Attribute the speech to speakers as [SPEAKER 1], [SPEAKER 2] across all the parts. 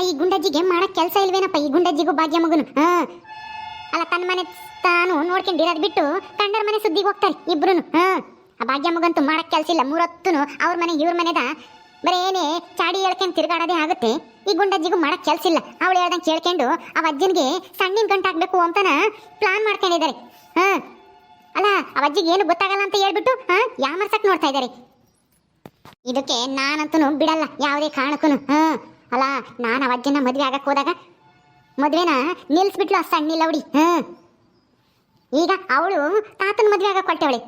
[SPEAKER 1] ಅಲ್ಲ, ಈ ಗುಂಡಜ್ಜಿಗೆ ಮಾಡಕ್ ಕೆಲಸ ಇಲ್ವೇನಪ್ಪ? ಈ ಗುಂಡಜ್ಜಿಗೂ ಭಾಗ್ಯ ಮಗನು, ಹಾ? ಅಲ್ಲ, ತನ್ನ ಮನೆ ತಾನು ನೋಡ್ಕೊಂಡಿರೋದು ಬಿಟ್ಟು ಕಂಡರ ಮನೆ ಸುದ್ದಿಗೆ ಹೋಗ್ತಾರೆ ಇಬ್ರು ಆ ಭಾಗ್ಯ ಮಗಂತೂ ಮಾಡಕ್ ಕೆಲಸ ಇಲ್ಲ, ಮೂರೊತ್ತುನು ಅವ್ರ ಮನೆ, ಇವ್ರ ಮನೆದ? ಬರೇನೇ ಚಾಡಿ ಹೇಳ್ಕೊಂಡು ತಿರುಗಾಡೋದೇ ಆಗುತ್ತೆ? ಈ ಗುಂಡಜ್ಜಿಗೂ ಮಾಡಕ್ ಕೆಲಸ ಇಲ್ಲ. ಅವಳು ಹೇಳ್ದಂಗೆ ಕೇಳ್ಕೊಂಡು ಆ ಅಜ್ಜನಿಗೆ ಸಣ್ಣಿನ ಗಂಟು ಹಾಕ್ಬೇಕು ಅಂತನ ಪ್ಲಾನ್ ಮಾಡ್ಕೊಂಡಿದ್ದಾರೆ, ಹಾ? ಅಲ್ಲ ಆ ಅಜ್ಜಿಗೆ ಏನು ಗೊತ್ತಾಗಲ್ಲ ಅಂತ ಹೇಳ್ಬಿಟ್ಟು, ಹಾ? ಯಾಮರ್ಸಕ್ ನೋಡ್ತಾ ಇದ್ದಾರೆ? ಇದಕ್ಕೆ ನಾನಂತೂ ಬಿಡಲ್ಲ, ಯಾವುದೇ ಕಾರಣಕ್ಕೂ ಹಾ? ಅಲ್ಲ, ನಾನು ಆ ಮದುವೆ ಆಗಕ್ಕೆ ಆಗಕ್ ಹೋದಾಗ ಮದುವೆನ ನಿಲ್ಲಿಸ್ಬಿಟ್ಲು ಆ ಸಣ್ಣಿಲ್ಲ ಹುಡಿ. ಹಾ ಈಗ ಅವಳು ತಾತನ ಮದುವೆ ಆಗಕ್ ಕೊಟ್ಟವಳೆ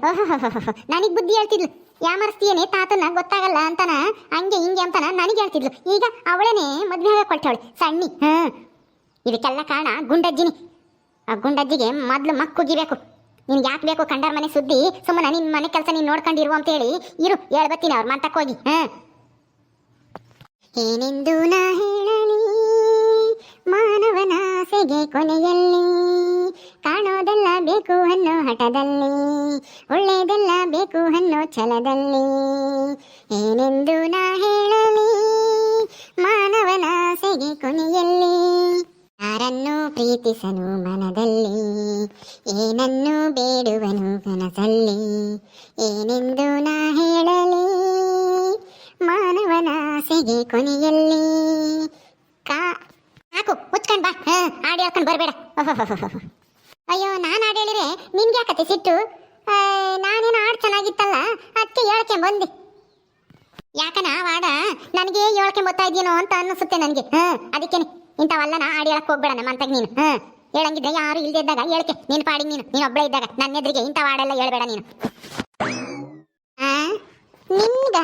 [SPEAKER 1] ನನಗೆ ಬುದ್ಧಿ ಹೇಳ್ತಿದ್ಲು. ಯಾಮರ್ಸ್ತೀಯೇನೆ ತಾತನ ಗೊತ್ತಾಗಲ್ಲ ಅಂತನ, ಹಂಗೆ ಹಿಂಗೆ ಅಂತನ ನನಗೆ ಹೇಳ್ತಿದ್ಲು. ಈಗ ಅವಳೇನೆ ಮದುವೆ ಆಗಕ್ಕೆ ಹೊಟ್ಟೆವಳೆ ಸಣ್ಣಿ. ಹಾ ಇದಕ್ಕೆಲ್ಲ ಕಾರಣ ಗುಂಡಜ್ಜಿನಿ. ಆ ಗುಂಡಜ್ಜಿಗೆ ಮೊದಲು ಮಕ್ಕುಗಿಬೇಕು ನಿನ್ಗೆ ಯಾಕೆ ಬೇಕು ಕಂಡರ ಮನೆ ಸುದ್ದಿ? ಸುಮ್ಮನೆ ನಿನ್ನ ಮನೆ ಕೆಲಸ ನೀನು ಅಂತ ಹೇಳಿ, ಇರು, ಹೇಳ್ಬತ್ತೀನಿ ಅವ್ರ ಮಾತಕ್ಕೆ ಹೋಗಿ. ಹಾ ಏನೆಂದು ನಾ ಹೇಳಲಿ? ಮಾನವನ ಆಸೆಗೆ ಕೊನೆಯಲ್ಲಿ ಕಾಣೋದೆಲ್ಲ ಬೇಕು ಅನ್ನೋ ಹಠದಲ್ಲಿ ಒಳ್ಳೆಯದೆಲ್ಲ ಬೇಕು ಅನ್ನೋ ಛಲದಲ್ಲಿ. ಏನೆಂದು ನಾ ಹೇಳಲಿ? ಮಾನವನ ಆಸೆಗೆ ಕೊನೆಯಲ್ಲಿ ಯಾರನ್ನು ಪ್ರೀತಿಸನು ಮನದಲ್ಲಿ, ಏನನ್ನು ಬೇಡುವನು ಕನಸಲ್ಲಿ. ಏನೆಂದು ನಾ ಹೇಳಲಿ? ಮಾನವನ ಆಸೆಗೆ ಕೊನೆಯಲ್ಲಿ. ಕಾ ಹಾಕು ಮುಚ್ಕೊಂಡ್ ಬಾ. ಹಾ ಹಾಡು ಹೇಳ್ಕೊಂಡು ಬರಬೇಡ. ಅಯ್ಯೋ, ನಾನು ಹಾಡು ಹೇಳಿದ್ರೆ ನಿನ್ಗೆ ಯಾಕತ್ತೆ ಸಿಟ್ಟು? ನಾನೇನು ಹಾಡು ಚೆನ್ನಾಗಿತ್ತಲ್ಲ ಅದಕ್ಕೆ ಹೇಳಕ್ಕೆ ಬಂದೆ. ಯಾಕನ ವಾಡ ನನಗೆ ಹೇಳಕ್ಕೆ ಬರ್ತಾ ಇದೆಯೇನೋ ಅಂತ ಅನ್ನಿಸುತ್ತೆ ನನಗೆ. ಹಾ, ಅದಕ್ಕೇನೆ. ಇಂಥವಲ್ಲ ನಾ ಹಾಡು ಹೇಳಕ್ ಹೋಗ್ಬೇಡ ನಮ್ಮ ಅಂತಾಗ ನೀನು. ಹೇಳಂಗಿದ್ರೆ ಯಾರು ಇಲ್ಲದೆ ಇದ್ದಾಗ ಹೇಳಕ್ಕೆ ನೀನು ಪಾಡಿ ನೀನು. ನೀನು ಒಬ್ಬಳೇ ಇದ್ದಾಗ. ನನ್ನ ಎದುರಿಗೆ ಇಂಥ ಹಾಡೆಲ್ಲ ಹೇಳ್ಬೇಡ ನೀನು. ನಿನ್ಗ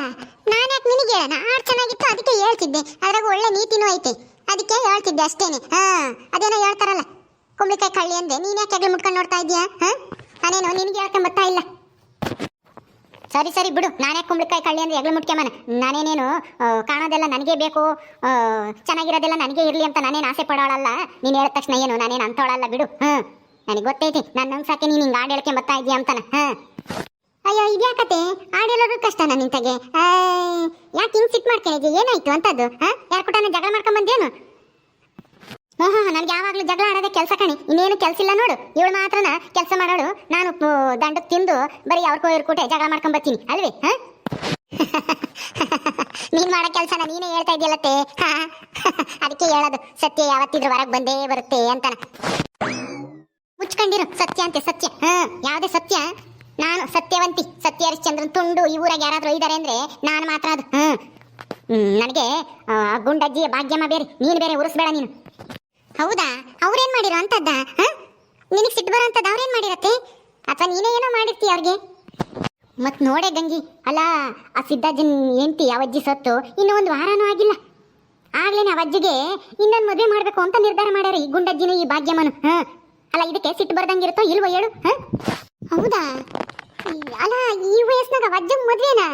[SPEAKER 1] ನಾನು ಹೇಳೋಣ ಹಾಡು ಚೆನ್ನಾಗಿತ್ತು, ಅದಕ್ಕೆ ಹೇಳ್ತಿದ್ದೆ. ಅದ್ರಾಗ ಒಳ್ಳೆ ನೀತಿನೂ ಐತೆ. ಅದಕ್ಕೆ ಹೇಳ್ತಿದ್ದೆ ಅಷ್ಟೇನೆ. ಹಾ, ಅದೇನೋ ಹೇಳ್ತಾರಲ್ಲ. ಕುಂಬಳಕಾಯಿ ಕಳ್ಳಿ ಅಂದೆ ನೀನ್ ಯಾಕೆ ಹೆಗ್ಲು ಮುಟ್ಕೊಂಡು ನೋಡ್ತಾ ಇದೀಯಾ ಹಾ? ನಾನೇನು, ನಿನಗೆ ಹೇಳ್ಕೊಂಡ್ ಬರ್ತಾ ಇಲ್ಲ. ಸರಿ ಸರಿ, ಬಿಡು. ನಾನೇ ಕುಂಬಳಕಾಯಿ ಕಳ್ಳಿ ಅಂದ್ರೆ ಹೆಗ್ಲು ಮುಟ್ಕೊಂಬನ ನಾನೇನೇನು ಕಾಣೋದೆಲ್ಲ ನನಗೆ ಬೇಕು? ಚೆನ್ನಾಗಿರೋದೆಲ್ಲ ನನಗೆ ಇರಲಿ ಅಂತ ನಾನೇನು ಆಸೆ ಪಡೋಳಲ್ಲ? ನೀನು ಹೇಳಿದ ತಕ್ಷಣ ಏನು, ನಾನೇನು ಅಂತೋಳಲ್ಲ ಬಿಡು. ಹ್ಞೂ ನನಗೆ ಗೊತ್ತೈತಿ. ನನ್ನ ನಂಗ್ಸಾಕೆ ನೀನು ಹಿಂಗೆ ಹಾಡು ಹೇಳ್ಕೊಂಡ್ ಬರ್ತಾ ಇದೀಯ ಅಂತಾನೆ. ಹಾಂ. ಅಯ್ಯೋ ಇದ್ಯಾಕತೆ ಆಡೇಳೋದು ಕಷ್ಟ ನನ್ನ ನಿಂತಾಗೆ? ಯಾಕೆ ಹಿಂಗೆ ಸಿಟ್ ಮಾಡ್ಕೊಂಡಿದ್ದೆ ಏನಾಯ್ತು ಅಂತದ್ದು, ಹಾ? ಯಾರ ಕೂಟನ ಜಗಳ ಮಾಡ್ಕೊಂಡ್ ಬಂದೇನು ಹಾ ಹಾ ನನ್ಗೆ ಯಾವಾಗ್ಲೂ ಜಗಳ ಆಡೋದೇ ಕೆಲಸ ಕಣಿ. ಇನ್ನೇನು ಕೆಲಸ ಇಲ್ಲ ನೋಡು. ಇವಳು ಮಾತ್ರನ ಕೆಲಸ ಮಾಡೋಳು. ನಾನು ದಂಡಕ್ಕೆ ತಿಂದು ಬರೀ ಅವ್ರ ಕೋಯ್ರ ಕೂಟೆ ಜಗಳ ಮಾಡ್ಕೊಂಡ್ ಬರ್ತೀನಿ ಅಲ್ವೇ, ಹಾ? ನೀನ್ ಮಾಡೋ ಕೆಲಸನ ನೀನೇ ಹೇಳ್ತಾ ಇದೆಯಲ್ಲತ್ತೆ ಅದಕ್ಕೆ ಹೇಳೋದು, ಸತ್ಯ ಯಾವತ್ತಿದ್ರು ಹೊರಗೆ ಬಂದೇ ಬರುತ್ತೆ ಅಂತಾನ. ಮುಚ್ಕೊಂಡಿರು. ಸತ್ಯ ಅಂತೆ, ಸತ್ಯ. ಹಾ, ಯಾವ್ದೇ ಸತ್ಯ. ನಾನು ಸತ್ಯವಂತಿ ಸತ್ಯ ಹರಿಶ್ಚಂದ್ರನ್ ತುಂಡು ಈ ಊರಾಗ ಯಾರಾದರೂ ಇದ್ದಾರೆ ಅಂದ್ರೆ ನಾನು ಮಾತ್ರ ಅದು. ಹ್ಞೂ ನನಗೆ ಗುಂಡಜ್ಜಿಯ ಭಾಗ್ಯಮ್ಮ ಬೇರೆ, ನೀನು ಬೇರೆ ಉರಿಸ್ಬೇಡ ನೀನು. ಹೌದಾ? ಅವ್ರೇನ್ ಮಾಡಿರೋ ಅಂತದ್ದ? ನಿನಗೆ ಸಿಟ್ಟು ಬರೋ ಅಂತದ್ದು ಅವ್ರೇನು ಮಾಡಿರತ್ತೆ? ಅಥವಾ ನೀನೇ ಏನೋ ಮಾಡಿರ್ತೀಯ ಅವ್ರಿಗೆ? ಮತ್ತು ನೋಡೆ ಗಂಗಿ ಅಲ್ಲ ಆ ಹೆಂಡ್ತಿ ಹೆಂಡತಿ ಅಜ್ಜಿ ಸತ್ತು ಇನ್ನೂ ಒಂದು ವಾರನೂ ಆಗಿಲ್ಲ. ಆಗ್ಲೇನೆ ಅವಜ್ಜಿಗೆ ಇನ್ನೊಂದು ಮದುವೆ ಮಾಡಬೇಕು ಅಂತ ನಿರ್ಧಾರ ಮಾಡ್ಯಾರ ಈ ಗುಂಡಜ್ಜಿನ ಈ ಭಾಗ್ಯಮ್ಮನು. ಹ? ಅಲ್ಲ ಇದಕ್ಕೆ ಸಿಟ್ಟು ಬರ್ದಂಗಿರುತ್ತೋ ಇಲ್ವೋ ಹೇಳು? ಹಾಂ? ಹೌದಾ? ಅಲ್ಲ, ಈ ವಯಸ್ಸಿನಾಗ ವಜ್ಜ ಮದ್ವೆನಾ?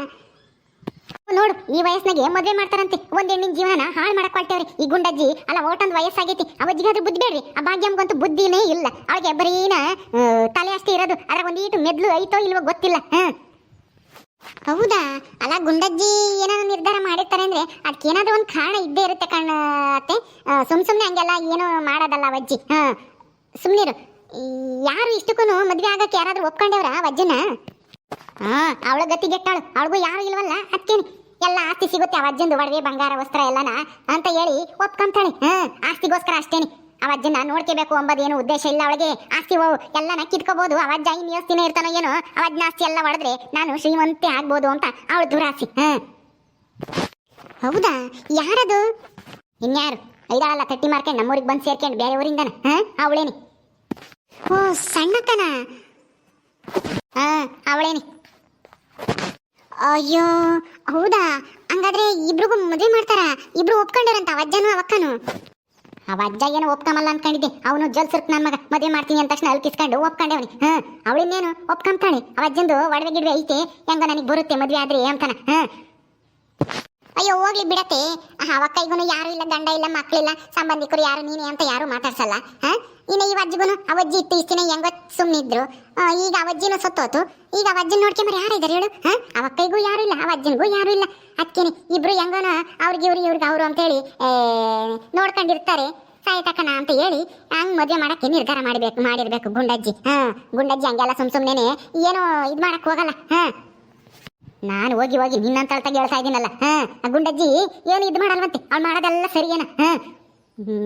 [SPEAKER 1] ನೋಡು, ಈ ವಯಸ್ಸಿನಾಗೆ ಮದ್ವೆ ಮಾಡ್ತಾರಂತೆ. ಒಂದ್ ಹೆಣ್ಣಿನ ಜೀವನ ಹಾಳು ಮಾಡಕ್ ಹೊಲ್ಟೇವ್ರಿ ಈ ಗುಂಡಜ್ಜಿ, ಅಲ್ಲ, ಓಟೊಂದ್ ವಯಸ್ಸಾಗೈತಿ. ಅವಜ್ಜಿಗಾದ್ರೂ ಬುದ್ಧಿ ಬೇಡ್ರಿ. ಆ ಭಾಗ್ಯಮ್ಗಂತೂ ಬುದ್ಧಿನೇ ಇಲ್ಲ. ಅವಳಿಗೆ ಬರೀನ ತಲೆ ಅಷ್ಟೇ ಇರೋದು. ಅದ್ರಾಗ ಒಂದೀಟು ಮೆದ್ಲು ಐತೋ ಇಲ್ವೋ ಗೊತ್ತಿಲ್ಲ. ಹೌದಾ? ಅಲ್ಲ, ಗುಂಡಜ್ಜಿ ಏನಾದ್ರು ನಿರ್ಧಾರ ಮಾಡಿರ್ತಾರೆ ಅಂದ್ರೆ ಅದಕ್ಕೆ ಏನಾದ್ರೂ ಒಂದು ಕಾರಣ ಇದ್ದೇ ಇರುತ್ತೆ ಕಾಣತ್ತೆ ಸುಮ್ ಸುಮ್ನೆ ಹಂಗೆಲ್ಲ ಏನೋ ಮಾಡೋದಲ್ಲ ಅವಜ್ಜಿ ಹಾ. ಸುಮ್ನಿರು. ಯಾರು ಇಷ್ಟಕ್ಕೂ ಮದುವೆ ಆಗಕ್ಕೆ ಯಾರಾದರೂ ಒಪ್ಕೊಂಡವ್ರ ವಜ್ಜನ ಹಾ, ಅವಳ ಗತಿ ಗೆಟ್ಟಾಳು ಅವಳಿಗೂ ಯಾರು ಇಲ್ವಲ್ಲ? ಅದಕ್ಕೇನೆ ಎಲ್ಲ ಆಸ್ತಿ ಸಿಗುತ್ತೆ ಆ ಅಜ್ಜಂದು ಒಡವೆ, ಬಂಗಾರ, ವಸ್ತ್ರ ಎಲ್ಲನ ಅಂತ ಹೇಳಿ ಒಪ್ಕೊಂತಾಳೆ. ಹಾ, ಆಸ್ತಿಗೋಸ್ಕರ ಅಷ್ಟೇನೆ. ಆ ಅಜ್ಜನ ನೋಡ್ಕೋಬೇಕು ಏನು ಉದ್ದೇಶ ಇಲ್ಲ ಅವಳಿಗೆ. ಆಸ್ತಿ ಓ, ಎಲ್ಲನ ಕಿತ್ಕೋಬಹುದು ಇನ್ನು ಎಷ್ಟು ದಿನ ಇರ್ತಾನೋ ಏನೋ? ಆ ಅಜ್ಜನ ಆಸ್ತಿ ಎಲ್ಲ ಒಡೆದ್ರೆ ನಾನು ಶ್ರೀಮಂತೆ ಆಗ್ಬೋದು ಅಂತ ಅವಳು ದುರಾಸಿ. ಹಾ. ಹೌದಾ? ಯಾರದು? ಇನ್ಯಾರು? ಐದಾಳಲ್ಲ, ತಟ್ಟಿ ಮಾರ್ಕೊಂಡು ನಮ್ಮೂರಿಗೆ ಬಂದು ಸೇರ್ಕೊಂಡು ಬೇರೆ ಊರಿಂದನ? ಹಾ, ಅವಳೇನಿ. ಓ ಸಣ್ಣಕ್ಕನ ಹಾ ಅವಳೇನಿ. ಅಯ್ಯೋ, ಹೌದಾ? ಹಂಗಾದ್ರೆ ಇಬ್ರಿಗೂ ಮದುವೆ ಮಾಡ್ತಾರ? ಇಬ್ರು ಒಪ್ಕೊಂಡಾರಂತ ಅವಜ್ಜನು ಅವಕ್ಕನು ಅವ ಅಜ್ಜ ಏನೋ ಒಪ್ಕೊಂಬಲ್ಲ ಅನ್ಕೊಂಡಿದ್ದೆ. ಅವನು ಜಲ್ಸಿರ್ತ ನನ್ನ ಮಗ, ಮದುವೆ ಮಾಡ್ತೀನಿ ಅಂತ ತಕ್ಷಣ ಅಲ್ಕಿಸ್ಕೊಂಡು ಒಪ್ಕೊಂಡವನಿ ಹಾ, ಅವಳಿನ್ನೇನು? ಒಪ್ಕೊಂತಾಳೆ ಅವ ಅಜ್ಜಂದು ಒಡವೆ ಗಿಡವೆ ಐತೆ. ಹೆಂಗ ನನಗೆ ಬರುತ್ತೆ ಮದುವೆ ಆದ್ರೆ ಅಂತಾನ. ಹಾ. ಅಯ್ಯೋ ಹೋಗ್ಲಿ ಬಿಡತ್ತೆ. ಅವಕ್ಕೈಗೂ ಯಾರು ಇಲ್ಲ ಗಂಡ ಇಲ್ಲ ಮಕ್ಕಳಿಲ್ಲ ಸಂಬಂಧಿಕರು ಯಾರು ನೀನೇ ಅಂತ ಯಾರು ಮಾತಾಡ್ಸಲ್ಲ ಹಾ? ಇನ್ನು ಈ ಅಜ್ಜಿಗೂ ಅವಜ್ಜಿ ಇತ್ತು ಇಷ್ಟಿನ ಹೆಂಗ ಸುಮ್ಮನಿದ್ರು ಈಗ ಅವಜ್ಜಿನೂ ಸತ್ತೋತು. ಈಗ ಅವಜ್ಜಿನ ನೋಡ್ಕೊಂಬರ್ ಯಾರು ಇದಾರೆ ಹೇಳು ಹಾ? ಅವಕ್ಕೈಗೂ ಯಾರು ಇಲ್ಲ ಅವಜ್ಜನಿಗೂ ಯಾರು ಇಲ್ಲ. ಅದಕ್ಕೇನೆ ಇಬ್ರು ಹೆಂಗೋನ ಅವ್ರಿಗೆ ಇವ್ರಿಗೆ ಇವ್ರಿಗೆ ಅವರು ಅಂತೇಳಿ ಆ, ನೋಡ್ಕೊಂಡಿರ್ತಾರೆ. ಸಾಯ್ತಕ್ಕನ ಅಂತ ಹೇಳಿ ಹಂಗ್ ಮದುವೆ ಮಾಡಕ್ಕೆ ನಿರ್ಧಾರ ಮಾಡಬೇಕು ಮಾಡಿರ್ಬೇಕು ಗುಂಡಜ್ಜಿ ಹಾ? ಗುಂಡಜ್ಜಿ ಹಂಗೆಲ್ಲ ಸುಮ್ ಸುಮ್ಮನೆ ಏನೋ ಇದ್ ಮಾಡಕ್ ಹೋಗಲ್ಲ ಹಾ? ನಾನು ಹೋಗಿ ಹೋಗಿ ನಿನ್ನಂತ ಅಳ್ತಾಗ ಹೇಳ್ತಾ ಇದ್ದೀನಲ್ಲ ಆ ಗುಂಡಜ್ಜಿ, ಏನು ಇದು ಮಾಡಲ್ವಂತೆ? ಅವ್ಳು ಮಾಡೋದೆಲ್ಲ ಸರಿಯೇನ, ಹಾ?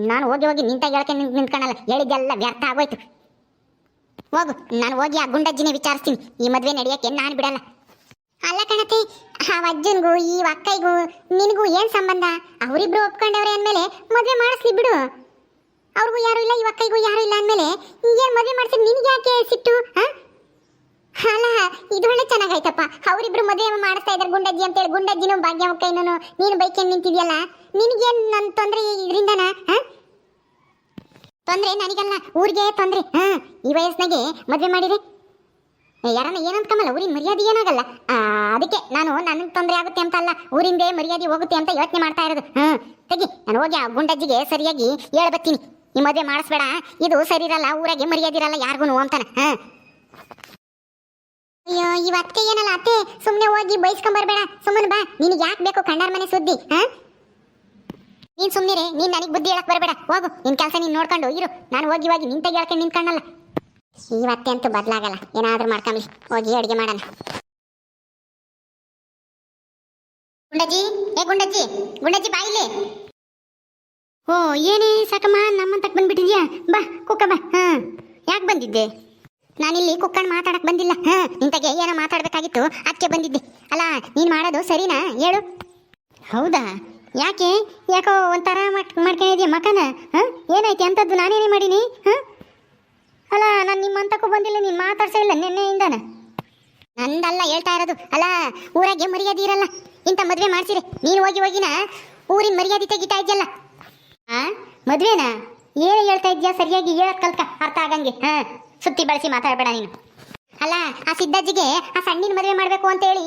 [SPEAKER 1] ನಾನು ಹೋಗಿ ಹೋಗಿ ನಿಂತಾಗ ಹೇಳ್ಕೆ ನಿಂತ್ ನಿಂತ್ಕೊಳಲ್ಲ ಹೇಳಿದ್ದೆಲ್ಲ ವ್ಯರ್ಥ ಆಗೋಯ್ತು. ಹೋಗು, ನಾನು ಹೋಗಿ ಆ ಗುಂಡಜ್ಜಿನೇ ವಿಚಾರಿಸ್ತೀನಿ. ಈ ಮದ್ವೆ ನಡೆಯಕ್ಕೆ ನಾನು ಬಿಡಲ್ಲ. ಅಲ್ಲ ಕಣತಿ, ಆ ಅಜ್ಜನ್ಗೂ, ಈ ಅಕ್ಕೈಗೂ ನಿನಗೂ ಏನ್ ಸಂಬಂಧ? ಅವರಿಬ್ರು ಒಪ್ಕೊಂಡವ್ರೆ ಅಂದಮೇಲೆ ಮದುವೆ ಮಾಡಿಸ್ಲಿ ಬಿಡು. ಅವ್ರಿಗೂ ಯಾರು ಇಲ್ಲ, ಈ ಅಕ್ಕೈಗೂ ಯಾರು ಇಲ್ಲ ಅಂದ್ಮೇಲೆ ಏನ್ ಮದುವೆ ಮಾಡ್ಸಿದ್ ನಿನಗೆ ಯಾಕೆ ಸಿಟ್ಟು, ಹಾ? ಅಲ್ಲ ಇದು ಒಳ್ಳೆ ಚೆನ್ನಾಗೈತಪ್ಪ ಅವರಿಬ್ರು ಮದುವೆ ಮಾಡಿಸ್ತಾ ಇದ್ದಾರೆ ಗುಂಡಜ್ಜಿ ಅಂತೇಳಿ. ಗುಂಡಜ್ಜಿನೂ ಭಾಗ್ಯವಕ್ಕೈನೂ ನೀನು ಬೈಕೇನು ನಿಂತಿದ್ಯಲ್ಲ? ನಿನಗೇನು ನನ್ನ ತೊಂದರೆ ಇದರಿಂದನ? ತೊಂದರೆ ನನಗಲ್ಲ, ಊರಿಗೆ ತೊಂದರೆ. ಹಾ, ಈ ವಯಸ್ಸಿನಾಗೆ ಮದುವೆ ಮಾಡಿರಿ. ಯಾರನ್ನ ಏನಂತ್ಕಮ್ಮಲ್ಲ ಊರಿನ ಮರ್ಯಾದೆ ಏನಾಗಲ್ಲ. ಅದಕ್ಕೆ ನಾನು ನನ್ನ ತೊಂದರೆ ಆಗುತ್ತೆ ಅಂತ ಅಲ್ಲ, ಊರಿಂದೇ ಮರ್ಯಾದೆ ಹೋಗುತ್ತೆ ಅಂತ ಯೋಚನೆ ಮಾಡ್ತಾ ಇರೋದು. ಹಾ, ತೆಗಿ, ನಾನು ಹೋಗಿ ಆ ಗುಂಡಜ್ಜಿಗೆ ಸರಿಯಾಗಿ ಹೇಳ್ಬತ್ತೀನಿ. ಈ ಮದುವೆ ಮಾಡಿಸ್ಬೇಡ, ಇದು ಸರಿ ಇರಲ್ಲ ಊರಾಗೆ ಮರ್ಯಾದೆ ಇರಲ್ಲ ಯಾರಿಗೂ ಅಂತಾನೆ. ಹಾ. ಅಯ್ಯೋ ಅತ್ತೆ ಏನಲ್ಲ ಅತ್ತೆ? ಸುಮ್ಮನೆ ಹೋಗಿ ಬೈಸ್ಕೊಂಬರ್ಬೇಡ ಸುಮ್ಮನೆ ಬಾ. ನಿನಗೆ ಯಾಕೆ ಬೇಕು ಕಣ್ಣಾರ್ ಮನೆ ಸುದ್ದಿ, ಹಾ? ನೀನ್ ಸುಮ್ಮನಿರೆ ನೀನ್ ನನಗೆ ಬುದ್ಧಿ ಹೇಳಕ್ ಬರಬೇಡ. ಹೋಗು, ನಿನ್ ಕೆಲಸ ನೀನ್ ನೋಡ್ಕೊಂಡು ಇರು. ನಾನು ಹೋಗಿ ಹೋಗಿ ನಿಂತಾಗ ಹೇಳ್ಕೊಂಡು ಈ ಅತ್ತೆ ಅಂತೂ ಬದಲಾಗಲ್ಲ. ಏನಾದ್ರೂ ಮಾಡ್ಕೊಂಬಿ ಹೋಗಿ ಅಡುಗೆ ಮಾಡೋಣ. ಗುಂಡಜ್ಜಿ, ಏ ಗುಂಡಜ್ಜಿ ಗುಂಡಜ್ಜಿ ಬಾಯಿಲೆ ಓ, ಏನೇ ಸಾಕಮ್ಮ ನಮ್ಮಂತಕ್ಕೆ ಬಂದ್ಬಿಟ್ಟಿದ್ಯಾ? ಬಾ ಕುಕ್ಕ ಬಾ, ಹಾ. ಯಾಕೆ ಬಂದಿದ್ದೆ? ನಾನಿಲ್ಲಿ ಕುಕ್ಕಂಡ್ ಮಾತಾಡಕ್ ಬಂದಿಲ್ಲ. ಹಾ, ನಿಂತಾಗೆ ಏನೋ ಮಾತಾಡ್ಬೇಕಾಗಿತ್ತು. ಅದಕ್ಕೆ ಬಂದಿದ್ದೆ. ಅಲ್ಲ, ನೀನ್ ಮಾಡೋದು ಸರಿನಾ? ಹೇಳು. ಹೌದಾ? ಯಾಕೆ? ಯಾಕೋ ಒಂಥರ ಮಾಡ್ ಮಕನ? ಏನೈತಿ ಏನಾಯ್ತು? ಅಂಥದ್ದು ನಾನೇನೇ ಮಾಡೀನಿ? ಹಾ? ಅಲ್ಲ, ನಾನು ನಿಮ್ಮಂತಕ್ಕೂ ಬಂದಿಲ್ಲ. ನೀನು ಮಾತಾಡ್ಸೇ ಇಲ್ಲ ನಿನ್ನೆಯಿಂದನ? ನಂದಲ್ಲ ಹೇಳ್ತಾ ಇರೋದು. ಅಲ್ಲ, ಊರಾಗೆ ಮರ್ಯಾದೆ ಇರಲ್ಲ. ಇಂಥ ಮದುವೆ ಮಾಡ್ಸಿರಿ ನೀನು ಹೋಗಿ ಹೋಗಿನ ಊರಿನ ಮರ್ಯಾದೆ ತೆಗಿತಾ ಇದೆಯಲ್ಲ. ಆ? ಮದುವೆನಾ? ಏನು ಹೇಳ್ತಾ ಇದ್ಯಾ? ಸರಿಯಾಗಿ ಹೇಳಕ್ ಕಲ್ಕ ಅರ್ಥ ಆಗಂಗೆ. ಹಾ. ಸುತ್ತಿ ಬಳಸಿ ಮಾತಾಡಬೇಡ ನೀನು. ಅಲ್ಲ, ಆ ಸಿದ್ದಜ್ಜಿಗೆ ಆ ಸಣ್ಣಿನ ಮದುವೆ ಮಾಡಬೇಕು ಅಂತೇಳಿ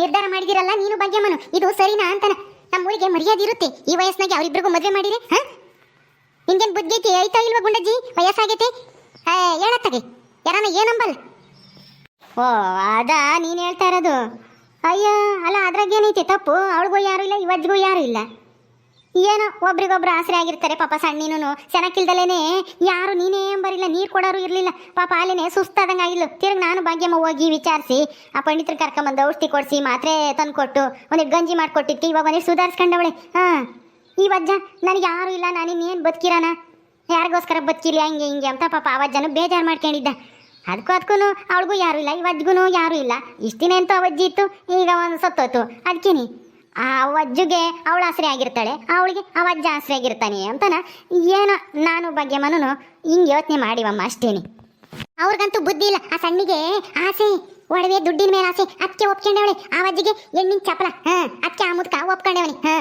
[SPEAKER 1] ನಿರ್ಧಾರ ಮಾಡಿದಿರಲ್ಲ ನೀನು ಭಾಗ್ಯಮ್ಮನು? ಇದು ಸರಿನಾ ಅಂತಾನ. ನಮ್ಮ ಊರಿಗೆ ಮರ್ಯಾದೆ ಇರುತ್ತೆ. ಈ ವಯಸ್ಸಿನಾಗೆ ಅವರಿಬ್ಬರಿಗೂ ಮದುವೆ ಮಾಡಿರಿ ಹಾಂ? ನಿಂಗೇನು ಬುದ್ಧಿ ಐತಿ ಇಲ್ವಾ ಗುಂಡಜ್ಜಿ? ವಯಸ್ಸಾಗೈತೆ? ಹೇಳತ್ತಾಗೆ ಯಾರನ್ನ ಏನಂಬಲ್ಲ ಓ, ಅದಾ ನೀನು ಹೇಳ್ತಾ ಇರೋದು. ಅಯ್ಯೋ, ಅಲ್ಲ ಅದ್ರಾಗ ಏನೈತಿ ತಪ್ಪು. ಅವಳಿಗೂ ಯಾರು ಇಲ್ಲ ಇವಜ್ಜಿಗೂ ಯಾರು ಇಲ್ಲ. ಏನೋ? ಒಬ್ರಿಗೊಬ್ರು ಆಸರೆ ಆಗಿರ್ತಾರೆ, ಪಾಪ ಸಣ್ಣಿನೂ ಚೆನ್ನಾಗಿಲ್ದಲೇನೆ ಯಾರು ನೀನೇ ಬರಲಿಲ್ಲ ನೀರು ಕೊಡೋರು ಇರಲಿಲ್ಲ. ಪಾಪ ಅಲ್ಲೇನೆ ಸುಸ್ತಾದಂಗೆ ಆಗಿಲ್ಲ ತಿರ್ಗಿ ನಾನು ಭಾಗ್ಯಮ್ಮ ಹೋಗಿ ವಿಚಾರಿಸಿ, ಆ ಪಂಡಿತರ ಕರ್ಕೊಂಬಂದು ಔಷಧಿ ಕೊಡಿಸಿ, ಮಾತ್ರೆ ತಂದುಕೊಟ್ಟು ಒಂದಿಟ್ಟು ಗಂಜಿ ಮಾಡಿಕೊಟ್ಟಿತ್ತು ಇವಾಗ ಒಂದಿಟ್ಟು ಸುಧಾರಿಸ್ಕೊಂಡವಳೆ. ಹಾಂ. ಈ ವಜ್ಜ, ನನಗೆ ಯಾರು ಇಲ್ಲ, ನಾನು ಇನ್ನೇನು ಬದುಕಿರೋಣ ಯಾರಿಗೋಸ್ಕರ ಬದುಕಿಲ್ಲ ಹಂಗೆ, ಹಿಂಗೆ ಅಂತ ಪಾಪ ಆ ವಜ್ಜನು ಬೇಜಾರು ಮಾಡ್ಕೊಂಡಿದ್ದ. ಅದಕ್ಕೂ ಅದಕ್ಕೂ ಅವಳಿಗೂ ಯಾರು ಇಲ್ಲ ಇವಜ್ಜಿಗೂ ಯಾರು ಇಲ್ಲ. ಇಷ್ಟು ದಿನ ಅಂತೂ ಅವಜ್ಜಿ ಇತ್ತು, ಈಗ ಒಂದು ಸತ್ತೋತು ಅದಕ್ಕೇನೆ ಆ ಅವಜ್ಜುಗೆ ಅವಳ ಆಸರೆ ಆಗಿರ್ತಾಳೆ, ಅವಳಿಗೆ ಅವಜ್ಜ ವಜ್ಜ ಆಸರೆ ಆಗಿರ್ತಾನೆ ಅಂತನ ಏನೋ ನಾನು ಬಗ್ಗೆ ಮನನು ಹಿಂಗೆ ಯೋಚನೆ ಮಾಡಿವಮ್ಮ ಅಷ್ಟೇನೆ. ಅವ್ರಿಗಂತೂ ಬುದ್ಧಿ ಇಲ್ಲ, ಆ ಸಣ್ಣಿಗೆ ಆಸೆ, ಒಡವೆ ದುಡ್ಡಿನ ಮೇಲೆ ಆಸೆ ಅದಕ್ಕೆ ಒಪ್ಕೊಂಡವಳೆ, ಆ ಅಜ್ಜಿಗೆ ಹೆಣ್ಣಿನ ಚಪಲ ಹಾ ಅದಕ್ಕೆ ಆ ಮುದ್ಕ ಒಪ್ಕೊಂಡವನೆ, ಹಾ.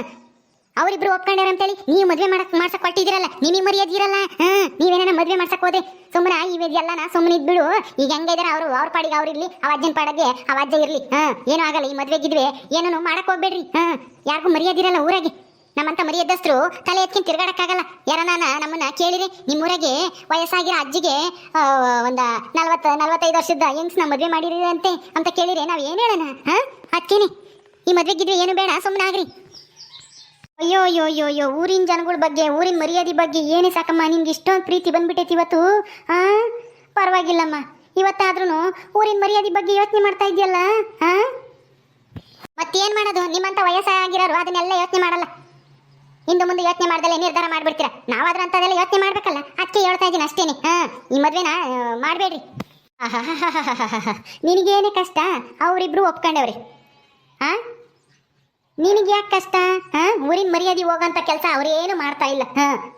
[SPEAKER 1] ಅವರಿಬ್ರು ಒಪ್ಕೊಂಡ್ಯಾರ ಅಂತೇಳಿ ನೀವು ಮದ್ವೆ ಮಾಡಕ್ ಮಾಡ್ಸಕ್ ಕೊಟ್ಟಿದ್ದೀರಲ್ಲ ನಿಮಗೆ ಮರ್ಯಾದೆ ಇರಲ್ಲ ಹಾ ನೀವೇನ ಮದ್ವೆ ಮಾಡ್ಸಕ್ ಹೋದೆ? ಸುಮ್ಮನೆ ಇವೆಲ್ಲ ಸುಮ್ಮನೆ ಇದ್ಬಿಡು. ಈಗ ಹೆಂಗಿದಾರ ಅವರು? ಅವ್ರ ಪಾಡಿಗೆ ಅವ್ರು ಇರ್ಲಿ ಆ ಅಜ್ಜನ ಪಾಡಗೆ ಆ ಅಜ್ಜ ಇರ್ಲಿ. ಹಾ, ಏನೂ ಆಗಲ್ಲ, ಈ ಮದ್ವೆಗಿದ್ವಿ. ಏನೋ ಮಾಡಕ್ ಹೋಗ್ಬೇಡ್ರಿ. ಹಾ, ಯಾರಿಗೂ ಮರ್ಯಾದೆ ಇರಲ್ಲ ಊರಾಗೆ. ನಮ್ಮಂತ ಮರ್ಯಾದಸ್ತ್ರು ತಲೆ ಎತ್ಕೊಂಡು ತಿರ್ಗಾಡಕ್ಕಾಗಲ್ಲ. ಯಾರನ್ನ ನಮ್ಮನ್ನ ಕೇಳಿರಿ, ನಿಮ್ಮೂರಾಗೆ ವಯಸ್ಸಾಗಿರೋ ಅಜ್ಜಿಗೆ ಒಂದ ನಲ್ವತ್ತು, ನಲ್ವತ್ತೈದು ವರ್ಷದ ಹೆಂಗ್ಸ್ನ ಮದ್ವೆ ಮಾಡಿರಿ ಅಂತೆ ಅಂತ ಕೇಳಿರಿ. ನಾವ್ ಏನ್ ಹೇಳೋಣ? ಹ ಅದಕ್ಕೇನೆ ಈ ಮದ್ವೆಗಿದ್ವಿ ಏನು ಬೇಡ ಸುಮ್ಮನೆ ಆಗ್ರಿ. ಅಯ್ಯೋ ಅಯ್ಯೋ ಅಯ್ಯೋ ಅಯ್ಯೋ, ಊರಿನ ಜನಗಳ ಬಗ್ಗೆ, ಊರಿನ ಮರ್ಯಾದೆ ಬಗ್ಗೆ ಏನೇ ಸಾಕಮ್ಮ, ನಿಮ್ಗೆ ಇಷ್ಟೊಂದು ಪ್ರೀತಿ ಬಂದ್ಬಿಟ್ಟೈತಿ ಇವತ್ತು ಹಾಂ ಪರವಾಗಿಲ್ಲಮ್ಮ. ಇವತ್ತಾದ್ರೂ ಊರಿನ ಮರ್ಯಾದೆ ಬಗ್ಗೆ ಯೋಚನೆ ಮಾಡ್ತಾ ಇದೆಯಲ್ಲ ಹಾಂ ಮತ್ತೇನು ಮಾಡೋದು? ನಿಮ್ಮಂಥ ವಯಸ್ಸಾಗಿರೋರು ಅದನ್ನೆಲ್ಲ ಯೋಚನೆ ಮಾಡಲ್ಲ. ಹಿಂದೆ ಮುಂದೆ ಯೋಚನೆ ಮಾಡ್ದಲ್ಲೇ ನಿರ್ಧಾರ ಮಾಡ್ಬಿಡ್ತೀರಾ? ನಾವಾದ್ರೂ ಅಂಥದ್ದೆಲ್ಲ ಯೋಚನೆ ಮಾಡಬೇಕಲ್ಲ? ಅದಕ್ಕೆ ಹೇಳ್ತಾ ಇದ್ದೀನಿ ಅಷ್ಟೇನೆ ಹಾಂ ಈ ಮದುವೆನ ಮಾಡ್ಬೇಡ್ರಿ. ನಿನಗೇನೇ ಕಷ್ಟ? ಅವರಿಬ್ರು ಒಪ್ಕೊಂಡವ್ರಿ ಹಾ ನಿನಗೆ ಯಾಕೆ ಕಷ್ಟ? ಹಾ? ಊರಿನ ಮರ್ಯಾದೆ ಹೋಗಂತ ಕೆಲಸ ಅವ್ರೇನು ಮಾಡ್ತಾ ಇಲ್ಲ. ಹಾ.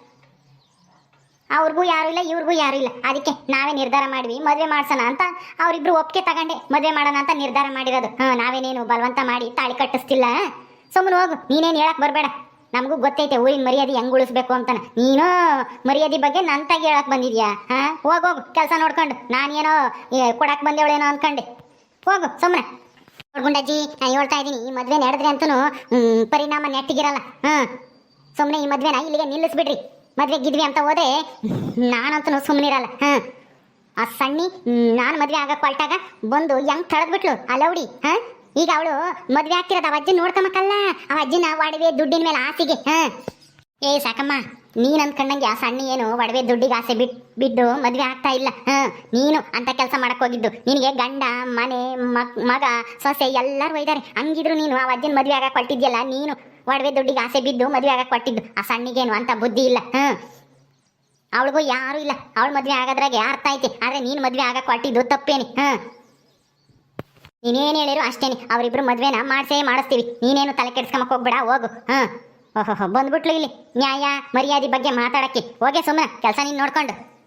[SPEAKER 1] ಅವ್ರಿಗೂ ಯಾರು ಇಲ್ಲ, ಇವ್ರಿಗೂ ಯಾರು ಇಲ್ಲ. ಅದಕ್ಕೆ ನಾವೇ ನಿರ್ಧಾರ ಮಾಡಿದ್ವಿ. ಮದುವೆ ಮಾಡ್ಸೋಣ ಅಂತ ಅವರಿಬ್ರು ಒಪ್ಪಿಗೆ ತಗೊಂಡೆ. ಮದುವೆ ಮಾಡೋಣ ಅಂತ ನಿರ್ಧಾರ ಮಾಡಿರೋದು. ಹಾಂ, ನಾವೇನೇನು ಬಲವಂತ ಮಾಡಿ ತಾಳಿ ಕಟ್ಟಿಸ್ತಿಲ್ಲ? ಸುಮ್ಮನೆ ಹೋಗು. ನೀನೇನು ಹೇಳಕ್ಕೆ ಬರಬೇಡ. ನಮಗೂ ಗೊತ್ತೈತೆ, ಊರಿನ ಮರ್ಯಾದೆ ಹೆಂಗ್ ಉಳಿಸ್ಬೇಕು ಅಂತಾನೆ. ನೀನು ಮರ್ಯಾದೆ ಬಗ್ಗೆ ನಂತಾಗಿ ಹೇಳಕ್ ಬಂದಿದ್ಯಾ? ಹಾ? ಹೋಗೋಗು ಹೋಗು. ಕೆಲಸ ನೋಡ್ಕೊಂಡು. ನಾನೇನೋ ಕೊಡಕ್ಕೆ ಕೊಡಕ್ ಬಂದೇವಳೇನೋ ಅಂದ್ಕೊಂಡೆ ಹೋಗು ಸುಮ್ಮನೆ ಗುಂಡಜ್ಜಿ ನಾನು ಹೇಳ್ತಾ ಇದ್ದೀನಿ, ಈ ಮದ್ವೆ ನಡೆದ್ರೆ ಅಂತೂ ಪರಿಣಾಮ ನೆಟ್ಟಿಗಿರಲ್ಲ. ಹಾಂ ಸುಮ್ಮನೆ ಈ ಮದ್ವೆನ ಇಲ್ಲಿಗೆ ನಿಲ್ಲಿಸ್ಬಿಡ್ರಿ. ಮದ್ವೆ ಗಿದ್ವಿ ಅಂತ ಹೋದ್ರೆ ನಾನಂತೂ ಸುಮ್ಮನಿರಲ್ಲ ಹಾಂ, ಆ ಸಣ್ಣಿ ನಾನು ಮದ್ವೆ ಆಗಕ್ಕೆ ಹೊಲ್ಟಾಗ ಬಂದು ಹೆಂಗ್ ತಳದ್ಬಿಟ್ಲು ಆ ಲೌಡಿ, ಹಾ? ಈಗ ಅವಳು ಮದ್ವೆ ಆಗ್ತಿರೋದು ಅವ ಅಜ್ಜಿ ನೋಡ್ಕೊಂಬಕ್ಕಲ್ಲ ಅವ ಅಜ್ಜಿನ ಒಡವೆ ದುಡ್ಡಿನ ಮೇಲೆ ಆಸೆಗೆ, ಹಾ? ಏ ಸಾಕಮ್ಮ. ನೀನು ಅನ್ಕಂಡಂಗೆ ಆ ಸಣ್ಣ ಏನು ಒಡವೆ ದುಡ್ಡಿಗೆ ಆಸೆ ಬಿಟ್ ಬಿದ್ದು ಮದುವೆ ಆಗ್ತಾ ಇಲ್ಲ. ಹ, ನೀನು ಅಂತ ಕೆಲಸ ಮಾಡಕ್ ಹೋಗಿದ್ದು. ನಿನಗೆ ಗಂಡ, ಮನೆ, ಮಗ್ ಮಗ, ಸೊಸೆ ಎಲ್ಲರೂ ಒಯ್ದಾರೆ. ಹಂಗಿದ್ರು ನೀನು ಆ ಅಜ್ಜನ ಮದ್ವೆ ಆಗ ಕೊಟ್ಟಿದ್ಯಲ್ಲ ನೀನು ಒಡವೆ ದುಡ್ಡಿಗೆ ಆಸೆ ಬಿದ್ದು ಮದುವೆ ಆಗ ಕೊಟ್ಟಿದ್ದು ಆ ಸಣ್ಣಿಗೇನು ಅಂತ ಬುದ್ಧಿ ಇಲ್ಲ. ಹ. ಅವಳಿಗೂ ಯಾರು ಇಲ್ಲ. ಅವಳು ಮದುವೆ ಆಗೋದ್ರಾಗೆ ಅರ್ಥ ಐತೆ. ಆದ್ರೆ ನೀನು ಮದುವೆ ಆಗಕ್ಕೆ ಕೊಟ್ಟಿದ್ದು ತಪ್ಪೇನಿ. ಹಾಂ. ನೀನೇನು ಹೇಳಿರು ಅಷ್ಟೇನಿ. ಅವರಿಬ್ರು ಮದುವೆನ ಮಾಡಿಸೇ ಮಾಡಿಸ್ತೀವಿ. ನೀನೇನು ತಲೆ ಕೆಡ್ಸ್ಕೊಂಬಕ್ ಹೋಗ್ಬೇಡ, ಹೋಗು. ಹ. ಬಂದ್ಬಿಟ್ಲು ಇಲ್ಲಿ. ನ್ಯಾಯ, ಮರ್ಯಾದೆ ಬಗ್ಗೆ ಮಾತಾಡಕ್ಕೆ. ಹೋಗೆ ಸುಮ್ಮನೆ ಕೆಲಸ ನೀನು ನೋಡ್ಕೊಂಡು.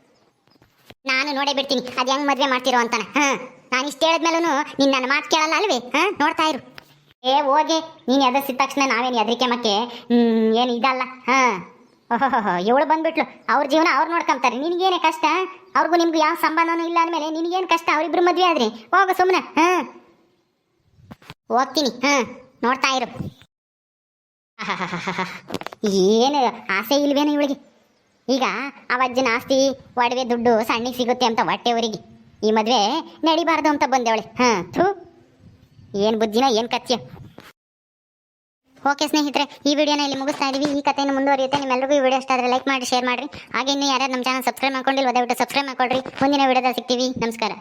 [SPEAKER 1] ನಾನು ನೋಡೇ ಬಿಡ್ತೀನಿ. ಅದು ಹೆಂಗ್ ಮದ್ವೆ ಮಾಡ್ತಿರೋ ಅಂತಾನೆ. ಹಾ, ನಾನು ಇಷ್ಟು ಹೇಳಿದ್ಮೇಲೂ ನೀನು ನನ್ನ ಮಾತು ಕೇಳಲ್ಲ ಅಲ್ವೇ? ಹಾ, ನೋಡ್ತಾ ಇರು. ಏ, ಹೋಗಿ. ನೀನು ಎದುರಿಸಿದ ತಕ್ಷಣ ನಾವೇನು ಎದ್ರಿಕೆ ಮಕ್ಕೆ? ಏನು ಇದಲ್ಲ. ಹಾ. ಓಹೋ ಇವಳು ಬಂದ್ಬಿಟ್ಲು. ಅವ್ರ ಜೀವನ ಅವ್ರು ನೋಡ್ಕೊಂತಾರೆ ನಿನಗೇನೆ ಕಷ್ಟ? ಅವ್ರಿಗೂ ನಿಮ್ಗೆ ಯಾವ ಸಂಬಂಧನೂ ಇಲ್ಲ ಅಂದಮೇಲೆ ನಿನಗೇನು ಕಷ್ಟ? ಅವರಿಬ್ರು ಮದ್ವೆ ಆದ್ರಿ. ಹೋಗು ಸುಮ್ಮನೆ ಹಾ. ಹೋಗ್ತೀನಿ. ಹಾ, ನೋಡ್ತಾ ಇರು. ಏನು ಆಸೆ ಇಲ್ವೇನೋ ಇವಳಿಗೆ? ಈಗ ಅವಜ್ಜನ ಆಸ್ತಿ, ಒಡವೆ ದುಡ್ಡು ಸಣ್ಣಿಗೆ ಸಿಗುತ್ತೆ ಅಂತ ಹೊಟ್ಟೆವರಿಗೆ ಈ ಮದುವೆ ನಡಿಬಾರ್ದು ಅಂತ ಬಂದವಳೆ. ಹಾಂ, ಥೂ. ಏನು ಬುದ್ಧಿನೋ, ಏನು ಕಚ್ಚೆ ಓಕೆ ಸ್ನೇಹಿತರೆ, ಈ ವಿಡಿಯೋನ ಇಲ್ಲಿ ಮುಗಿಸ್ತಾ ಇದೀವಿ. ಈ ಕಥೆಯನ್ನು ಮುಂದುವರಿಯುತ್ತೆ. ನಿಮ್ಮೆಲ್ಲರಿಗೂ ಈ ವಿಡಿಯೋ ಇಷ್ಟ ಆದರೆ ಲೈಕ್ ಮಾಡಿ, ಶೇರ್ ಮಾಡಿರಿ. ಹಾಗೆ ಇನ್ನೂ ಯಾರ್ಯಾರು ನಮ್ಮ ಚಾನಲ್ ಸಬ್ಸ್ಕ್ರೈಬ್ ಮಾಡ್ಕೊಂಡಿಲ್ಲ ದಯವಿಟ್ಟು ಸಬ್ಸ್ಕ್ರೈಬ್ ಮಾಡ್ಕೊಳ್ರಿ. ಮುಂದಿನ ವಿಡಿಯೋದಲ್ಲಿ ಸಿಗ್ತೀವಿ. ನಮಸ್ಕಾರ.